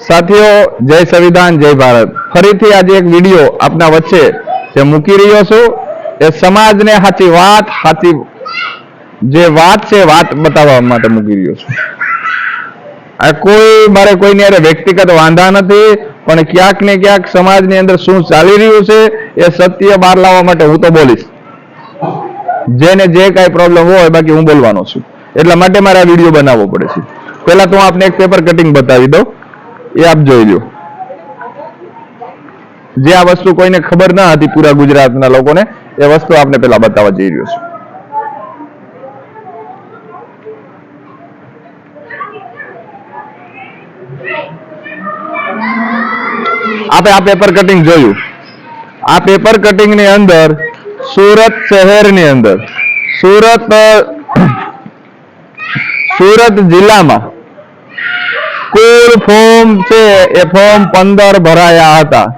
સાથીઓ, જય સંવિધાન, જય ભારત. ફરીથી આજે એક વીડિયો આપના વચ્ચે જે મૂકી રહ્યો છું. એ સમાજને સાચી વાત સાચી જે વાત છે, વાત બતાવવા માટે મૂકી રહ્યો છું. આ કોઈ, મારે કોઈની અરે વ્યક્તિગત વાંધા નથી, પણ ક્યાંક ને ક્યાંક સમાજની અંદર શું ચાલી રહ્યું છે, એ સત્ય બહાર લાવવા માટે હું તો બોલીશ. જેને જે કાંઈ પ્રોબ્લેમ હોય, બાકી હું બોલવાનો છું. એટલા માટે મારે આ વીડિયો બનાવવો પડે છે. પહેલા તો હું આપને એક પેપર કટિંગ બતાવી દઉં. એ આપ જોઈ લો જે આ વસ્તુ કોઈને ખબર ના હતી પૂરા ગુજરાતના લોકોને, એ વસ્તુ આપને પેલા બતાવવા જઈ રહ્યો છું. આપે આ પેપર કટિંગ જોયું. આ પેપર કટિંગની અંદર, સુરત શહેરની અંદર, સુરત સુરત જિલ્લામાં કુલ ફોર્મ છે, એ ફોર્મ પંદર ભરાયા હતા.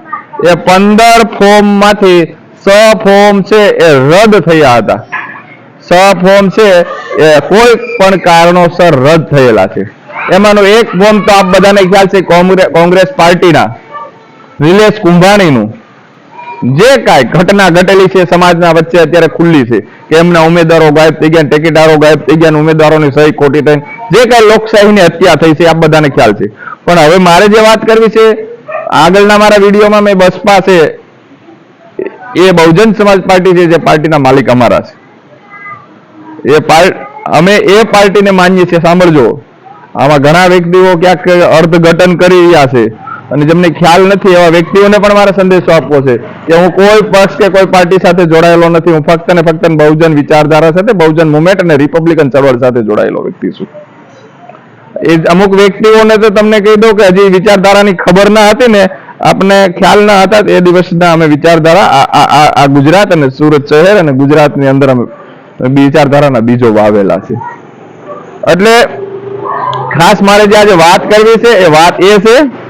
એ પંદર ફોર્મમાંથી સ ફોર્મ છે, એ રદ થયા હતા. સ ફોર્મ છે, એ કોઈ પણ કારણોસર રદ થયેલા છે. એમાંનું એક ફોર્મ તો આપ બધાને ખ્યાલ છે કોંગ્રેસ પાર્ટીના. નિલેશ કુંભાણીનું. જે કાંઈ ઘટના ઘટેલી છે સમાજના વચ્ચે અત્યારે ખુલ્લી છે કે એમના ઉમેદવારો ગાયબ થઈ ગયા ટિકિટારો ગાયબ થઈ ગયા ઉમેદવારોની સહી ખોટી થઈ. જે કાંઈ લોકશાહીની હત્યા થઈ છે આ બધાને ખ્યાલ છે. પણ હવે મારે જે વાત કરવી છે, આગળના મારા વિડીયોમાં મેં બસપા છે, એ બહુજન સમાજ પાર્ટી છે, જે પાર્ટીના માલિક અમારા છે. એ અમે એ પાર્ટીને માનીએ છીએ, સાંભળજો. આમાં ઘણા વ્યક્તિઓ ક્યાંક અર્થઘટન કરી રહ્યા છે. અને જેમને ખ્યાલ નથી એવા વ્યક્તિઓને પણ મારે સંદેશો આપવો છે કે હું કોઈ પક્ષ કે કોઈ પાર્ટી સાથે જોડાયેલો નથી. હું ફક્ત ને ફક્ત બહુજન વિચારધારા સાથે, બહુજન મુવમેન્ટ અને રિપબ્લિકન ચળવળ સાથે જોડાયેલો વ્યક્તિ છું. એ અમુક વ્યક્તિઓને તો તમને કહી દઉં કે હજી વિચારધારાની ખબર ના હતી ને, આપને ખ્યાલ ના હતા એ દિવસના અમે વિચારધારા આ- ગુજરાત અને સુરત શહેર અને ગુજરાતની અંદર અમે વિચારધારાના બીજો વાવેલા છે. એટલે ખાસ મારે જે આજે વાત કરવી છે, એ વાત એ છે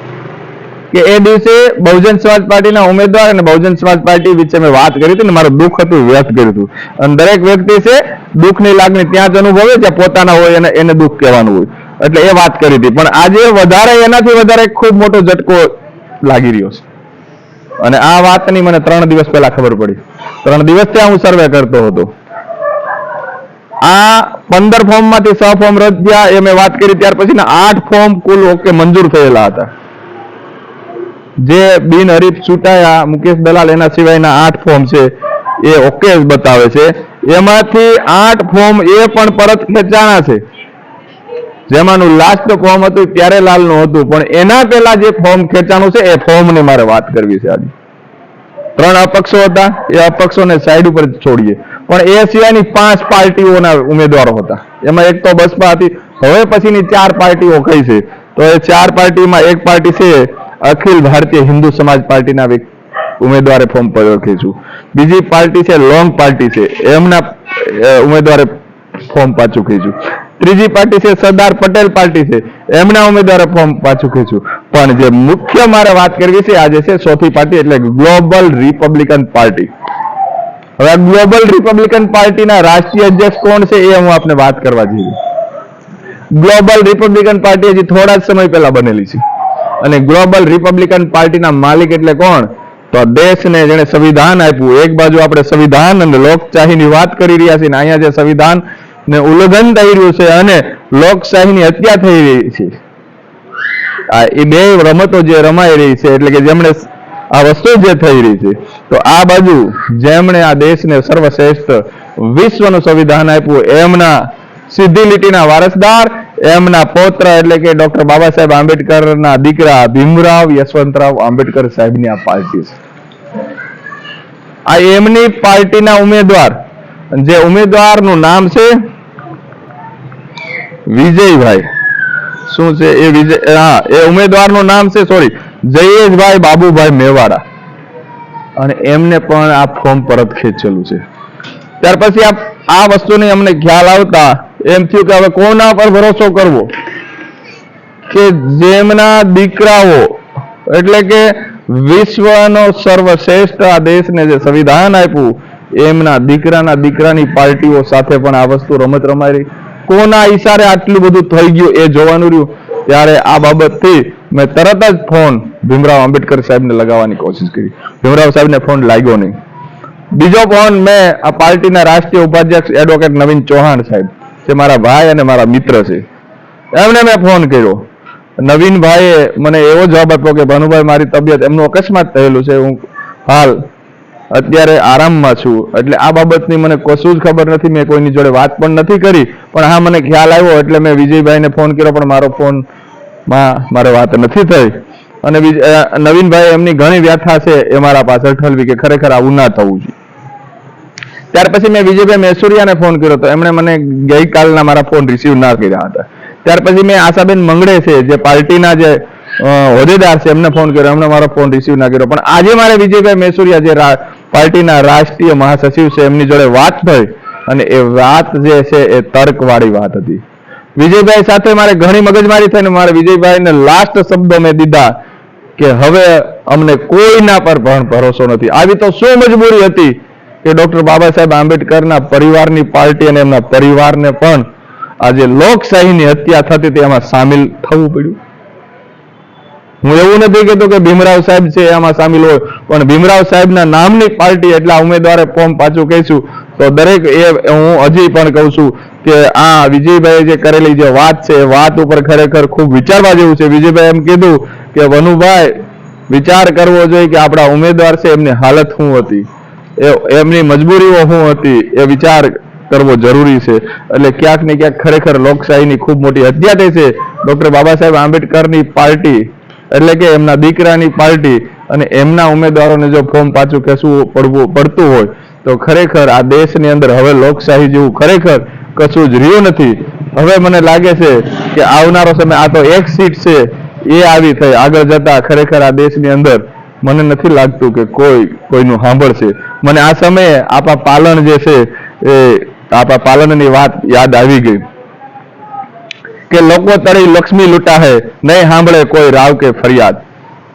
કે એ દિવસે બહુજન સમાજ પાર્ટીના ઉમેદવાર અને બહુજન સમાજ પાર્ટી વિશે મેં વાત કરી હતી ને મારું દુઃખ હતું વ્યક્ત કર્યું હતું. અને દરેક વ્યક્તિ છે, દુઃખની લાગણી ત્યાં જ અનુભવે જ્યાં પોતાના હોય અને એને દુઃખ કહેવાનું હોય. એટલે એ વાત કરી હતી. પણ આજે વધારે એનાથી વધારે ખૂબ મોટો ઝટકો લાગી રહ્યો છે. અને આ વાતની મને ત્રણ દિવસ પહેલા ખબર પડી. ત્રણ દિવસ ત્યાં હું સર્વે કરતો હતો. આ પંદર ફોર્મમાંથી છ ફોર્મ રદ થયા એ મેં વાત કરી ત્યાર પછી આઠ ફોર્મ કુલ ઓકે મંજૂર થયેલા હતા. જે બિનહરીફ ચૂંટાયા, મુકેશ દલાલ એના સિવાયના આઠ ફોર્મ છે, એ ઓકે બતાવે છે. એમાંથી આઠ ફોર્મ એ પણ પરત ખેંચાણા છે. જેમાંનું લાસ્ટ ફોર્મ હતું પ્યારેલાલનું હતું. પણ એના પહેલા જે ફોર્મ ખેંચાણું છે, એ ફોર્મની મારે વાત કરવી છે આજે. ત્રણ અપક્ષો હતા, એ અપક્ષોને સાઈડ ઉપર છોડીએ. પણ એ સિવાયની પાંચ પાર્ટીઓના ઉમેદવારો હતા. એમાં એક તો બસપા હતી. હવે પછીની ચાર પાર્ટીઓ કઈ છે? તો એ ચાર પાર્ટીમાં એક પાર્ટી છે અખિલ ભારતીય હિન્દુ સમાજ પાર્ટીના ઉમેદવારે ફોર્મ ખેંચ્યું બીજી પાર્ટી છે લોંગ પાર્ટી છે. એમના ઉમેદવારે ફોર્મ પાછું ખેંચ્યું ત્રીજી પાર્ટી છે, સરદાર પટેલ પાર્ટી છે. એમના ઉમેદવારે ફોર્મ પાછું ખેંચ્યું પણ જે મુખ્ય મારે વાત કરવી છે, આજે છે ચોથી પાર્ટી, એટલે ગ્લોબલ રિપબ્લિકન પાર્ટી હવે ગ્લોબલ રિપબ્લિકન પાર્ટીના રાષ્ટ્રીય અધ્યક્ષ કોણ છે, એ હું આપને વાત કરવા જઈ ગ્લોબલ રિપબ્લિકન પાર્ટી હજી થોડા જ સમય પહેલા બનેલી છે. અને ગ્લોબલ રિપબ્લિકન પાર્ટીના માલિક એટલે કોણ? તો દેશને જેને સંવિધાન આપ્યું, એક બાજુ આપણે સંવિધાન અને લોકશાહીની વાત કરી રહ્યા છીએ અહીંયા જે સંવિધાન ને ઉલ્લંઘન થઈ રહ્યું છે અને લોકશાહીની હત્યા થઈ રહી છે. આ એ બે રમતો જે રમાઈ રહી છે, એટલે કે જેમણે આ વસ્તુ જે થઈ રહી છે, તો આ બાજુ જેમણે આ દેશને સર્વશ્રેષ્ઠ વિશ્વનું સંવિધાન આપ્યું, એમના સીધી લીટીના વારસદાર એમના પૌત્ર એટલે કે ડોક્ટર બાબા સાહેબ આંબેડકરના દીકરા ભીમરાવ યશવંતરાવ આંબેડકર સાહેબની આ પાર્ટી છે. આ એમની પાર્ટીના ઉમેદવાર, જે ઉમેદવારનું નામ છે વિજયભાઈ. શું છે એ વિજય, હા, એ ઉમેદવારનું નામ છે સોરી જયેશભાઈ બાબુભાઈ મેવાડા. અને એમને પણ આ ફોર્મ પરત ખેંચેલું છે. ત્યાર પછી આ આ વસ્તુની અમને ખ્યાલ આવતા એમ થયું કે હવે કોના પર ભરોસો કરવો? કે જેમના દીકરાઓ, એટલે કે વિશ્વનો સર્વશ્રેષ્ઠ આ દેશને જે સંવિધાન આપ્યું, એમના દીકરાના દીકરાની પાર્ટીઓ સાથે પણ આ વસ્તુ રમત રમાઈ કોના ઈશારે આટલું બધું થઈ ગયું એ જોવાનું રહ્યું. ત્યારે આ બાબતથી મેં તરત જ ફોન ભીમરાવ આંબેડકર સાહેબને લગાવવાની કોશિશ કરી. ભીમરાવ સાહેબને ફોન લાગ્યો નહીં. બીજો ફોન મેં આ પાર્ટીના રાષ્ટ્રીય ઉપાધ્યક્ષ એડવોકેટ નવીન ચૌહાણ સાહેબ જે મારા ભાઈ અને મારા મિત્ર છે. એમને મેં ફોન કર્યો. નવીનભાઈએ મને એવો જવાબ આપ્યો કે, ભાનુભાઈ, મારી તબિયત એમનું અકસ્માત થયેલું છે. હું હાલ અત્યારે આરામમાં છું. એટલે આ બાબતની મને કશું જ ખબર નથી. મેં કોઈની જોડે વાત પણ નથી કરી. પણ હા, મને ખ્યાલ આવ્યો એટલે મેં વિજયભાઈને ફોન કર્યો, પણ મારો ફોનમાં મારે વાત નથી થઈ. અને નવીનભાઈ એમની ઘણી વ્યાથા છે એ મારા પાછળ ઠલવી કે ખરેખર આવું ના થવું જોઈએ. ત્યાર પછી મેં વિજયભાઈ મેસુરિયાને ફોન કર્યો તો એમણે મને ગઈકાલના મારા ફોન રિસીવ ના કર્યા હતા. ત્યાર પછી મેં આશાબેન મંગળે છે, જે પાર્ટીના જે હોદ્દેદાર છે, એમને ફોન કર્યો. એમને મારો ફોન રિસીવ ના કર્યો. પણ આજે મારે વિજયભાઈ મેસુરિયા જે પાર્ટીના રાષ્ટ્રીય મહાસચિવ છે, એમની જોડે વાત થઈ અને એ વાત જે છે એ તર્કવાળી વાત હતી. વિજયભાઈ સાથે મારે ઘણી મગજમારી થઈને મારે વિજયભાઈને લાસ્ટ શબ્દો મેં દીધા કે હવે અમને કોઈના પર પણ ભરોસો નથી. આવી તો શું મજબૂરી હતી? કે ડોક્ટર બાબા સાહેબ આંબેડકરના પરિવારની પાર્ટી અને એમના પરિવારને પણ આજે લોકશાહીની હત્યા થતી તેમાં સામેલ થવું પડ્યું. હું એવું નથી કહેતો કે ભીમરાવ સાહેબ છે એમાં સામેલ હોય, પણ ભીમરાવ સાહેબના નામની પાર્ટી એટલા ઉમેદવારે ફોર્મ પાછું કહીશું, તો દરેક એ હું હજી પણ કહું છું કે આ વિજયભાઈ જે કરેલી જે વાત છે, એ વાત ઉપર ખરેખર ખૂબ વિચારવા જેવું છે. વિજયભાઈ એમ કીધું કે, વનુભાઈ, વિચાર કરવો જોઈએ કે આપણા ઉમેદવાર છે, એમની હાલત શું હતી? એમની મજબૂરીઓ શું હતી, એ વિચાર કરવો જરૂરી છે. એટલે ક્યાંક ને ક્યાંક ખરેખર લોકશાહીની ખૂબ મોટી હત્યા થઈ છે. ડોક્ટર બાબા સાહેબ આંબેડકરની પાર્ટી, એટલે કે એમના દીકરાની પાર્ટી અને એમના ઉમેદવારોને જો ફોર્મ પાછું ખેંચવું પડવું, પડતું હોય, તો ખરેખર આ દેશની અંદર હવે લોકશાહી જેવું ખરેખર કશું જ રહ્યું નથી. હવે મને લાગે છે કે આવનારો સમય, આ તો એક સીટ છે, એ આવી થઈ. આગળ જતા ખરેખર આ દેશની અંદર મને નથી લાગતું કે કોઈ કોઈનું સાંભળશે. મને આ સમયે આપા પાલન જે છે એ આપા પાલનની વાત યાદ આવી ગઈ. કે લોકો તળી લક્ષ્મી લૂંટા હે, નહીં સાંભળે કોઈ રાવ કે ફરિયાદ.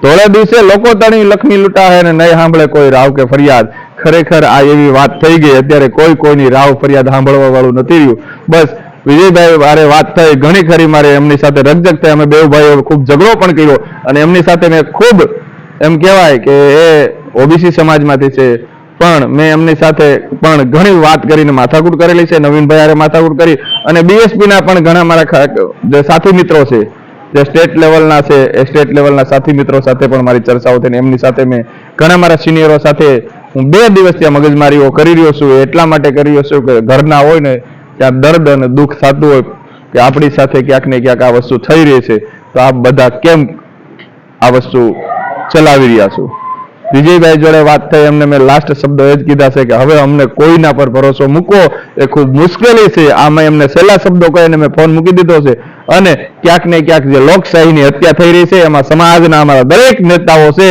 ધોળે દિવસે લોકો તળી લક્ષ્મી લૂંટા હે ને નહીં સાંભળે કોઈ રાવ કે ફરિયાદ. ખરેખર આ એવી વાત થઈ ગઈ, અત્યારે કોઈ કોઈની રાવ ફરિયાદ સાંભળવા વાળું નથી રહ્યું. બસ, વિજયભાઈ મારે વાત થઈ, ઘણી ખરી મારે એમની સાથે રકજક થઈ, અમે બે ભાઈઓ ખૂબ ઝઘડો પણ કર્યો અને એમની સાથે મેં ખૂબ એમ કહેવાય કે એ ઓબીસી સમાજમાંથી છે. પણ મેં એમની સાથે પણ ઘણી વાત કરીને માથાકૂટ કરેલી છે. નવીનભાઈ આરે માથાકૂટ કરી અને બીએસપીના પણ ઘણા મારા જે સાથી મિત્રો છે, જે સ્ટેટ લેવલના છે, એ સ્ટેટ લેવલના સાથી મિત્રો સાથે પણ મારી ચર્ચાઓ થઈને એમની સાથે મેં ઘણા મારા સિનિયરો સાથે હું બે દિવસ ત્યાં મગજમારીઓ કરી રહ્યો છું. એટલા માટે કરી રહ્યો છું કે ઘરના હોય ને ત્યાં દર્દ અને દુઃખ થતું હોય કે આપણી સાથે ક્યાંક ને ક્યાંક આ વસ્તુ થઈ રહી છે. તો આપ બધા કેમ આ વસ્તુ ચલાવી રહ્યા છું. વિજયભાઈ જોડે વાત થઈ, એમને મેં લાસ્ટ શબ્દ એ જ કીધા છે કે હવે અમને કોઈના પર ભરોસો મૂકવો એ ખૂબ મુશ્કેલી છે. આમાં એમને છેલ્લા શબ્દો કહીને મેં ફોન મૂકી દીધો છે. અને ક્યાંક ને ક્યાંક જે લોકશાહીની હત્યા થઈ રહી છે, એમાં સમાજના અમારા દરેક નેતાઓ છે,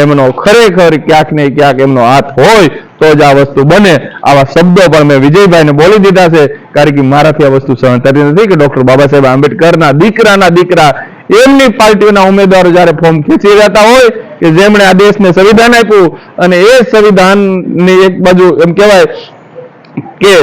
એમનો ખરેખર ક્યાંક ને ક્યાંક એમનો હાથ હોય તો જ આ વસ્તુ બને. આવા શબ્દો પણ મેં વિજયભાઈને બોલી દીધા છે. કારણ કે મારાથી આ વસ્તુ સહન થતી નથી કે ડોક્ટર બાબા સાહેબ આંબેડકરના દીકરાના દીકરા એમની પાર્ટીના ઉમેદવારો જ્યારે ફોર્મ ખેંચી જતા હોય કે જેમણે આ દેશને સંવિધાન આપ્યું અને એ સંવિધાનની એક બાજુ એમ કહેવાય કે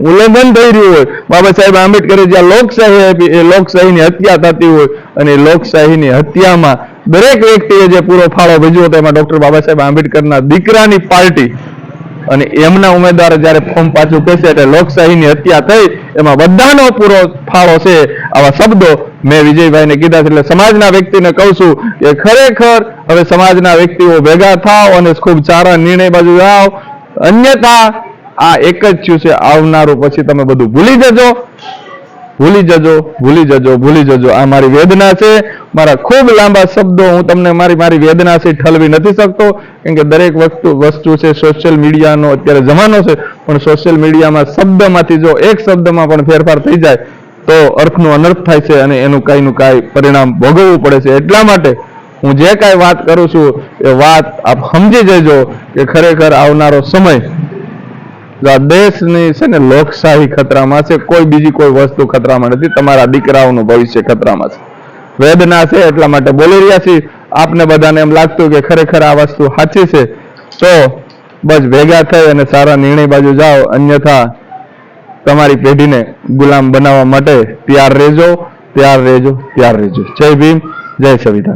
ઉલ્લંઘન થઈ રહ્યું હોય, બાબા સાહેબ આંબેડકરે જ્યાં લોકશાહી આપી, એ લોકશાહીની હત્યા થતી હોય અને લોકશાહીની હત્યામાં દરેક વ્યક્તિએ જે પૂરો ફાળો ભજવ્યો હતો, એમાં ડોક્ટર બાબા સાહેબ આંબેડકરના દીકરાની પાર્ટી અને એમના ઉમેદવારો જ્યારે ફોર્મ પાછું કહેશે એટલે લોકશાહીની હત્યા થઈ એમાં બધાનો પૂરો ફાળો છે. આવા શબ્દો મેં વિજયભાઈને કીધા છે. એટલે સમાજના વ્યક્તિને કહું છું કે ખરેખર હવે સમાજના વ્યક્તિઓ ભેગા થાવ અને ખૂબ સારા નિર્ણય બાજુ આવ. અન્યથા આ એક જ થયું છે. આવનારું પછી તમે બધું ભૂલી જજો. ભૂલી જજો ભૂલી જજો ભૂલી જજો. આ મારી વેદના છે. મારા ખૂબ લાંબા શબ્દો હું તમને મારી મારી વેદનાથી ઠલવી નથી શકતો. કેમ કે દરેક વસ્તુ વસ્તુ છે સોશિયલ મીડિયાનો અત્યારે જમાનો છે. પણ સોશિયલ મીડિયામાં શબ્દમાંથી જો એક શબ્દમાં પણ ફેરફાર થઈ જાય, તો અર્થનું અનર્થ થાય છે અને એનું કાંઈનું કાંઈ પરિણામ ભોગવવું પડે છે. એટલા માટે હું જે કાંઈ વાત કરું છું, એ વાત આપ સમજી જજો કે ખરેખર આવનારો સમય દેશની છે ને લોકશાહી ખતરામાં છે, કોઈ બીજી કોઈ વસ્તુ ખતરામાં નથી, તમારા દીકરાઓનું ભવિષ્ય ખતરામાં છે. વેદના છે એટલા માટે બોલી રહ્યા છીએ, આપને બધાને એમ લાગતું કે ખરેખર આ વસ્તુ સાચી છે, તો બસ ભેગા થઈ અને સારા નિર્ણય બાજુ જાઓ, અન્યથા તમારી પેઢીને ગુલામ બનાવવા માટે તૈયાર રહેજો તૈયાર રહેજો તૈયાર રહેજો. જય ભીમ, જય સંવિધાન.